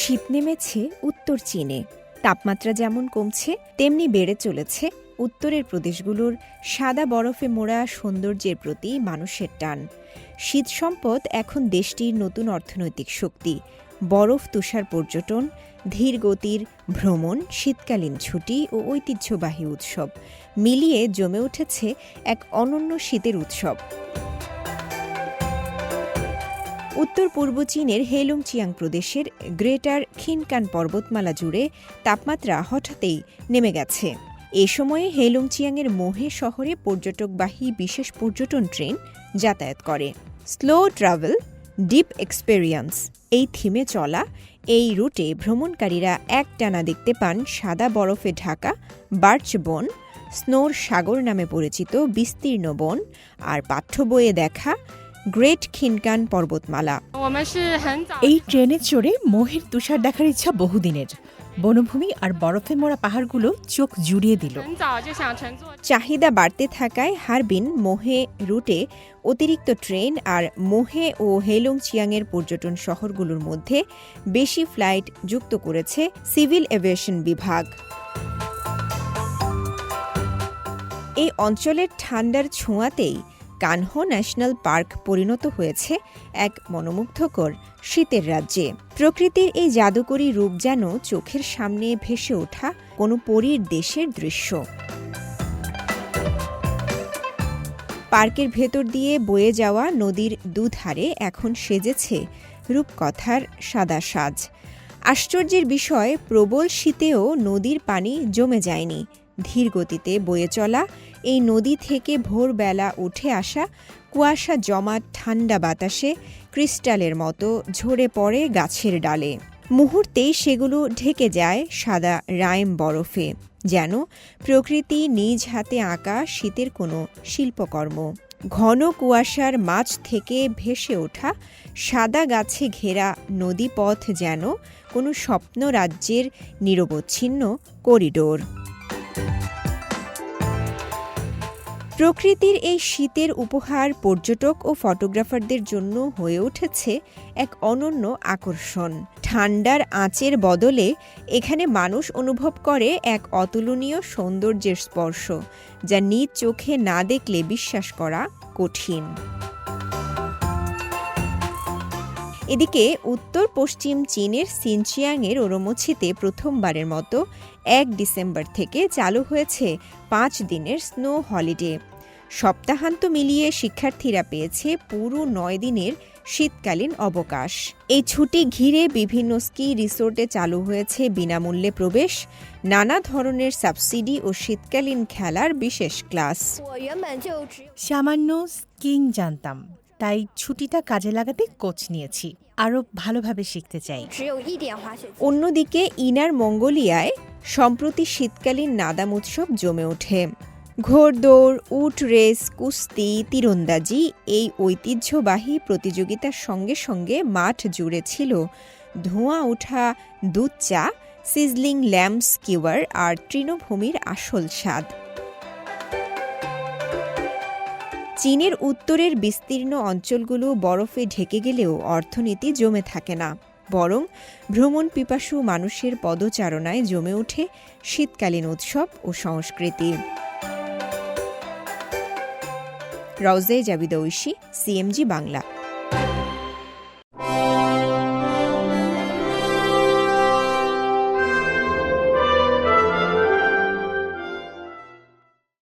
শীত নেমেছে উত্তর চীনে। তাপমাত্রা যেমন কমছে, তেমনি বেড়ে চলেছে। উত্তরের প্রদেশগুলোর সাদা বরফে মোড়া সৌন্দর্যের প্রতি মানুষের টান। শীত সম্পদ এখন দেশটির নতুন অর্থনৈতিক শক্তি। বরফ তুষার পর্যটন, ধীর গতির ভ্রমণ, শীতকালীন ছুটি ও ঐতিহ্যবাহী উৎসব মিলিয়ে জমে উঠেছে এক অনন্য শীতের উৎসব। উত্তর পূর্ব চীনের হেলুং চিয়াং প্রদেশের গ্রেটার খিনকান পর্বতমালা জুড়ে তাপমাত্রা হঠাৎই নেমে গেছে। এ সময়ে হেলুং চিয়াংয়ের মোহে শহরে পর্যটকবাহী বিশেষ পর্যটন ট্রেন যাতায়াত করে। স্লো ট্রাভেল, ডিপ এক্সপেরিয়েন্স, এই থিমে চলা, এই রুটে ভ্রমণকারীরা একটানা দেখতে পান সাদা বরফে ঢাকা, বার্চ বন, স্নোর সাগর নামে পরিচিত বিস্তীর্ণ বন, আর পাঠ্য বইয়ে দেখা গ্রেট খিনকান পর্বতমালা। এই ট্রেনে চড়ে মহির তুষার দেখার ইচ্ছা বহুদিনের। বনভূমি আর বরফে মরা পাহাড়গুলো চোখ জুড়িয়ে দিল। চাহিদা বাড়তে থাকায় হারবিন, মোহে রুটে অতিরিক্ত ট্রেন আর মোহে ও হেলং চিয়াংয়ের পর্যটন শহরগুলোর মধ্যে বেশি ফ্লাইট যুক্ত করেছে সিভিল এভিয়েশন বিভাগ। এই অঞ্চলের ঠান্ডার ছোঁয়াতেই কানহো ন্যাশনাল পার্ক পরিণত হয়েছে এক মনোমুগ্ধকর শীতের রাজ্যে। প্রকৃতির এই জাদুকরী রূপ যেন চোখের সামনে ভেসে ওঠা কোনো পরীর দেশের দৃশ্য। পার্কের ভেতর দিয়ে বয়ে যাওয়া নদীর দুধারে এখন সেজেছে রূপকথার সাদা সাজ। আশ্চর্যের বিষয়, প্রবল শীতেও নদীর পানি জমে যায়নি। ধীর গতিতে বয়ে চলা, এই নদী থেকে ভোরবেলা উঠে আসা কুয়াশা জমা ঠান্ডা বাতাসে ক্রিস্টালের মতো ঝরে পড়ে গাছের ডালে। মুহূর্তেই সেগুলো ঢেকে যায় সাদা রাইম বরফে, যেন প্রকৃতি নিজ হাতে আঁকা শীতের কোনো শিল্পকর্ম। ঘন কুয়াশার মাঝ থেকে ভেসে ওঠা সাদা গাছে ঘেরা নদীপথ যেন কোনো স্বপ্ন রাজ্যের নিরবচ্ছিন্ন করিডোর। প্রকৃতির এই শীতের উপহার পর্যটক ও ফটোগ্রাফারদের জন্য হয়ে উঠেছে এক অনন্য আকর্ষণ। ঠান্ডার আঁচের বদলে এখানে মানুষ অনুভব করে এক অতুলনীয় সৌন্দর্যের স্পর্শ, যা নিজ চোখে না দেখলে বিশ্বাস করা কঠিন। এদিকে উত্তর পশ্চিম চীনের সিনচিয়াংয়ের ওরমছিতে প্রথমবারের মতো এক ডিসেম্বর থেকে চালু হয়েছে পাঁচ দিনের স্নো হলিডে। সপ্তাহান্ত মিলিয়ে শিক্ষার্থীরা পেয়েছে পুরো নয় দিনের শীতকালীন অবকাশ। এই ছুটি ঘিরে বিভিন্ন স্কি রিসোর্টে চালু হয়েছে বিনামূল্যে প্রবেশ নানা ধরনের সাবসিডি ও শীতকালীন খেলার বিশেষ ক্লাস। সামান্য স্কিং জানতাম তাই ছুটিটা কাজে লাগাতে কোচ নিয়েছি আরও ভালোভাবে শিখতে চাই। অন্যদিকে ইনার মঙ্গোলিয়ায় সম্প্রতি শীতকালীন নাদাম উৎসব জমে ওঠে। ঘোড়দৌড়, উট রেস, কুস্তি, তীরন্দাজি এই ঐতিহ্যবাহী প্রতিযোগিতার সঙ্গে সঙ্গে মাঠ জুড়ে ছিল ধোঁয়া ওঠা, দুধ চা, সিজলিং ল্যাম্প স্কিওয়ার আর তৃণভূমির আসল স্বাদ। চীনের উত্তরের বিস্তীর্ণ অঞ্চলগুলো বরফে ঢেকে গেলেও অর্থনীতি জমে থাকে না, বরং ভ্রমণ পিপাসু মানুষের পদচারণায় জমে ওঠে শীতকালীন উৎসব ও সংস্কৃতি। রওজে জাবিদ ঐশী সিএমজি বাংলা।